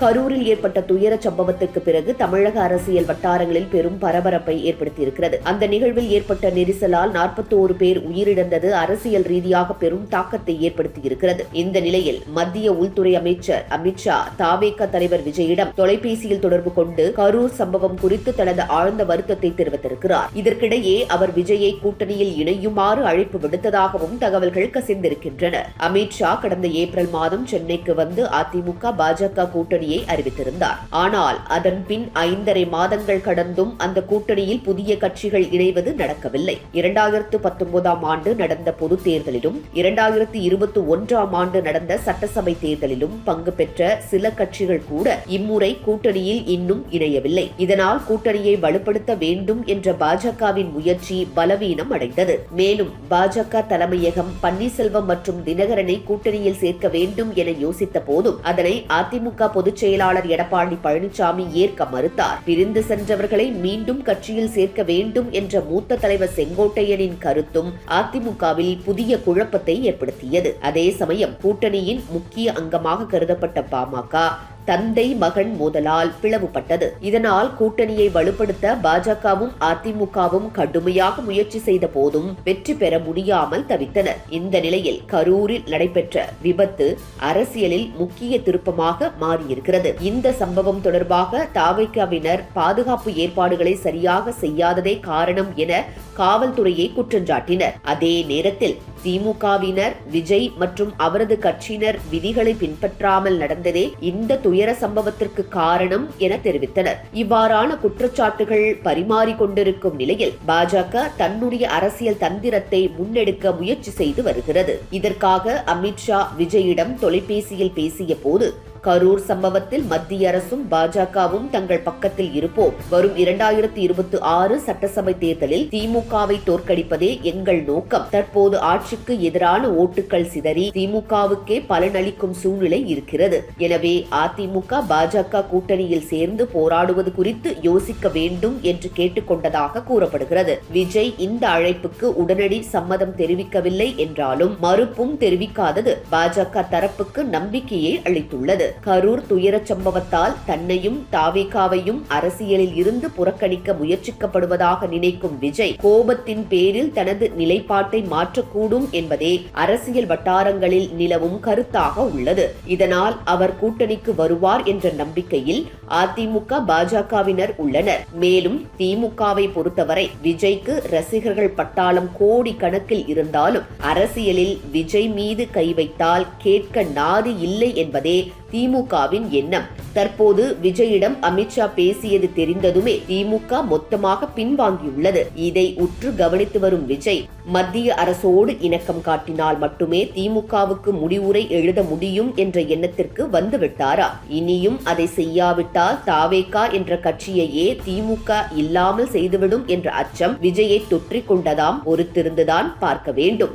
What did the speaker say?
கரூரில் ஏற்பட்ட துயர சம்பவத்துக்கு பிறகு தமிழக அரசியல் வட்டாரங்களில் பெரும் பரபரப்பை ஏற்படுத்தியிருக்கிறது. அந்த நிகழ்வில் ஏற்பட்ட நெரிசலால் நாற்பத்தோரு பேர் உயிரிழந்தது அரசியல் ரீதியாக பெரும் தாக்கத்தை ஏற்படுத்தியிருக்கிறது. இந்த நிலையில் மத்திய உள்துறை அமைச்சர் அமித்ஷா தாவேக தலைவர் விஜயிடம் தொலைபேசியில் தொடர்பு கொண்டு கரூர் சம்பவம் குறித்து தனது ஆழ்ந்த வருத்தத்தை தெரிவித்திருக்கிறார். இதற்கிடையே அவர் விஜயை கூட்டணியில் இணையுமாறு அழைப்பு விடுத்ததாகவும் தகவல்கள் கசிந்திருக்கின்றன. அமித்ஷா கடந்த ஏப்ரல் மாதம் சென்னைக்கு வந்து அதிமுக பாஜக கூட்டணி கூட்டணியை அறிவித்திருந்தார். ஆனால் அதன் பின் ஐந்தரை மாதங்கள் கடந்தும் அந்த கூட்டணியில் புதிய கட்சிகள் இணைவது நடக்கவில்லை. இரண்டாயிரத்து பத்தொன்பதாம் ஆண்டு நடந்த பொது தேர்தலிலும் இரண்டாயிரத்து இருபத்தி ஒன்றாம் ஆண்டு நடந்த சட்டசபை தேர்தலிலும் பங்கு பெற்ற சில கட்சிகள் கூட இம்முறை கூட்டணியில் இன்னும் இணையவில்லை. இதனால் கூட்டணியை வலுப்படுத்த வேண்டும் என்ற பாஜகவின் முயற்சி பலவீனம் அடைந்தது. மேலும் பாஜக தலைமையகம் பன்னீர்செல்வம் மற்றும் தினகரனை கூட்டணியில் சேர்க்க வேண்டும் என யோசித்த போதும் அதனை அதிமுக பொதுச் பொதுச் செயலாளர் எடப்பாடி பழனிசாமி ஏற்க மறுத்தார். பிரிந்து சென்றவர்களை மீண்டும் கட்சியில் சேர்க்க வேண்டும் என்ற மூத்த தலைவர் செங்கோட்டையனின் கருத்தும் அதிமுகவில் புதிய குழப்பத்தை ஏற்படுத்தியது. அதே சமயம் கூட்டணியின் முக்கிய அங்கமாக கருதப்பட்ட பாமக தந்தை மகன் மோதலால் பிளவுபட்டது. இதனால் கூட்டணியை வலுப்படுத்த பாஜகவும் அதிமுகவும் கடுமையாக முயற்சி செய்த போதும் வெற்றி பெற முடியாமல் தவித்தனர் இந்த நிலையில் கரூரில் நடைபெற்ற விபத்து அரசியலில் முக்கிய திருப்பமாக மாறியிருக்கிறது. இந்த சம்பவம் தொடர்பாக தாவைக்காவினர் பாதுகாப்பு ஏற்பாடுகளை சரியாக செய்யாததே காரணம் என காவல்துறையை குற்றஞ்சாட்டினர். அதே நேரத்தில் திமுகவினர் விஜய் மற்றும் அவரது கட்சியினர் விதிகளை பின்பற்றாமல் நடந்ததே இந்த துயர சம்பவத்திற்கு காரணம் என தெரிவித்தனர். இவ்வாறான குற்றச்சாட்டுகள் பரிமாறிக்கொண்டிருக்கும் நிலையில் பாஜக தன்னுடைய அரசியல் தந்திரத்தை முன்னெடுக்க முயற்சி செய்து வருகிறது. இதற்காக அமித்ஷா விஜயிடம் தொலைபேசியில் பேசிய போது கரூர் சம்பவத்தில் மத்திய அரசும் பாஜகவும் தங்கள் பக்கத்தில் இருப்போம். வரும் இரண்டாயிரத்தி இருபத்தி ஆறு சட்டசபை தேர்தலில் திமுகவை தோற்கடிப்பதே எங்கள் நோக்கம். தற்போது ஆட்சிக்கு எதிரான ஓட்டுகள் சிதறி திமுகவுக்கே பலனளிக்கும் சூழ்நிலை இருக்கிறது. எனவே அதிமுக பாஜக கூட்டணியில் சேர்ந்து போராடுவது குறித்து யோசிக்க வேண்டும் என்று கேட்டுக்கொண்டதாக கூறப்படுகிறது. விஜய் இந்த அழைப்புக்கு உடனடி சம்மதம் தெரிவிக்கவில்லை என்றாலும் மறுப்பும் தெரிவிக்காதது பாஜக தரப்புக்கு நம்பிக்கையை அளித்துள்ளது. கரூர் துயரச் சம்பவத்தால் தன்னையும் தாவேகாவையும் அரசியலில் இருந்து புறக்கணிக்க முயற்சிக்கப்படுவதாக நினைக்கும் விஜய் கோபத்தின் பேரில் தனது நிலைப்பாட்டை மாற்றக்கூடும் என்பதே அரசியல் வட்டாரங்களில் நிலவும் கருத்தாக உள்ளது. இதனால் அவர் கூட்டணிக்கு வருவார் என்ற நம்பிக்கையில் அதிமுக பாஜகவினர் உள்ளனர். மேலும் திமுகவை பொறுத்தவரை விஜய்க்கு ரசிகர்கள் பட்டாளம் கோடி கணக்கில் இருந்தாலும் அரசியலில் விஜய் மீது கை வைத்தால் கேட்க நாதி இல்லை என்பதே திமுகவின் எண்ணம். தற்போது விஜயிடம் அமித்ஷா பேசியது தெரிந்ததுமே திமுக மொத்தமாக பின்வாங்கியுள்ளது. இதை உற்று கவனித்து வரும் விஜய் மத்திய அரசோடு இணக்கம் காட்டினால் மட்டுமே திமுகவுக்கு முடிவுரை எழுத முடியும் என்ற எண்ணத்திற்கு வந்துவிட்டாரா? இனியும் அதை செய்யாவிட்டால் தாவேகா என்ற கட்சியையே திமுக இல்லாமல் செய்துவிடும் என்ற அச்சம் விஜயை தொற்றிக் கொண்டதாம் பொறுத்திருந்துதான் பார்க்க வேண்டும்.